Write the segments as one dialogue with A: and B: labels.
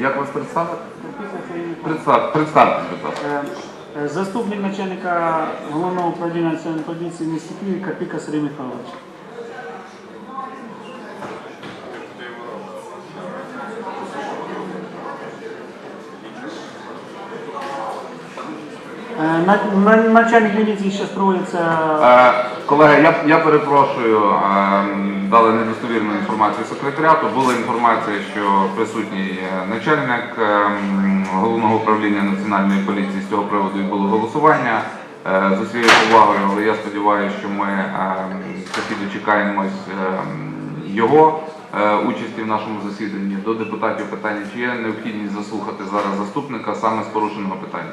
A: Як вас представити? Представ, представте, будь ласка.
B: Е, е, Заступник начальника головного управління національної поліції місті Києві Капіка Сергій Михайлович. На- Начальник міліції зараз проводиться
A: Е, Колеги, я, я перепрошую, е, дали недостовірну інформацію секретаріату. Була інформація, що присутній е, начальник е, головного управління національної поліції з цього приводу і було голосування. Е, З усією повагою, але я сподіваюся, що ми е, таки дочекаємось е, його е, участі в нашому засіданні. До депутатів питання, чи є необхідність заслухати зараз заступника саме з порушеного питання.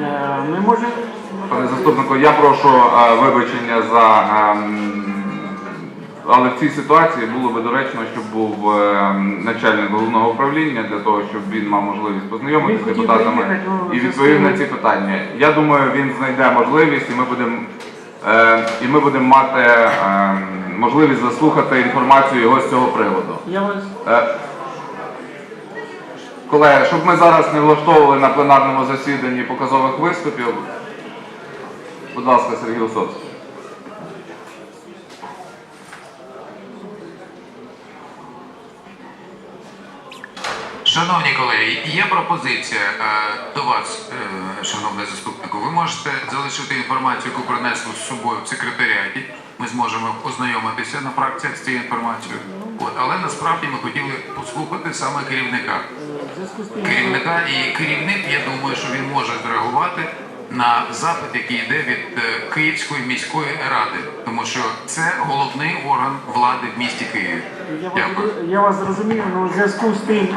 B: Е, Ми можемо
A: Пане заступнику, я прошу е, вибачення за. ем, але в цій ситуації було би доречно, щоб був ем, начальник головного управління для того, щоб він мав можливість познайомитися з депутатами
B: ну,
A: і відповів на ці питання. Я думаю, він знайде можливість, і ми будемо е, і ми будемо мати ем, можливість заслухати інформацію його з цього приводу. Колеги, щоб ми зараз не влаштовували на пленарному засіданні показових виступів, будь ласка, Сергій Осовський.
C: Шановні колеги, є пропозиція е, до вас, е, шановний заступнику. Ви можете залишити інформацію, яку принесли з собою в секретаріаті. Ми зможемо ознайомитися на практиках з цією інформацією. От, але насправді ми хотіли послухати саме керівника. Керівника і керівник, я думаю, що він може зреагувати на запит, який йде від е, Київської міської ради, тому що це головний орган влади в місті Києві.
B: Я вас,
C: Дякую.
B: я вас зрозумів, але в зв'язку з тим.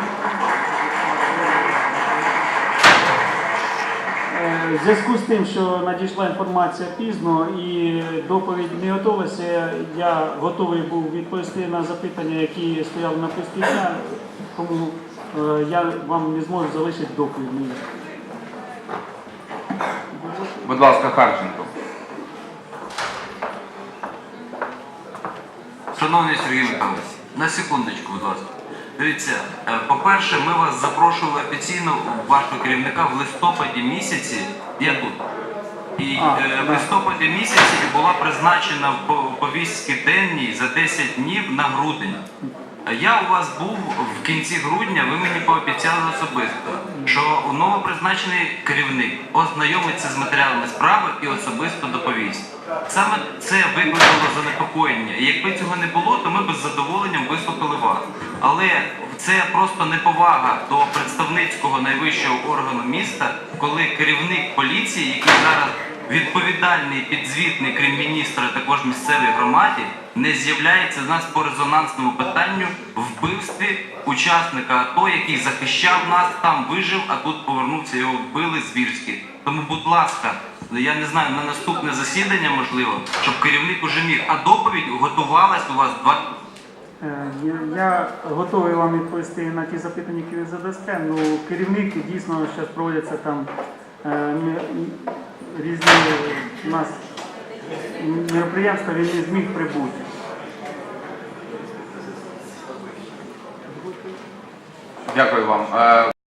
B: е, В зв'язку з тим, що надійшла інформація пізно і доповідь не готувалася, я готовий був відповісти на запитання, які стояли на списку тому е, я вам не зможу залишити доповідь.
A: Будь ласка, Харченко.
D: Шановний Сергій Михайлович, на секундочку, будь ласка. Дивіться, е, по-перше, ми вас запрошували офіційно вашого керівника в листопаді місяці. Я тут. І
B: А,
D: е, в листопаді місяці була призначена в по- повістці денній за 10 днів на грудень. Я у вас був в кінці грудня, ви мені пообіцяли особисто, що новопризначений керівник ознайомиться з матеріалами справи і особисто доповість. Саме це викликало занепокоєння. Якби цього не було, то ми б з задоволенням вислухали вас. Але це просто неповага до представницького найвищого органу міста, коли керівник поліції, який зараз відповідальний підзвітний крім міністра, також місцевій громаді, не з'являється з нас по резонансному питанню вбивстві учасника АТО, який захищав нас, там вижив, а тут повернувся, його вбили звірськи. Тому, будь ласка, я не знаю, на наступне засідання можливо, щоб керівник уже міг, а доповідь готувалась у вас два.
B: Е, я- готовий вам відповісти на ті запитання, які ви задасте. Ну, керівник дійсно зараз проводяться там е, різні у нас мероприємства, він не зміг прибути.
A: Дякую вам. Е,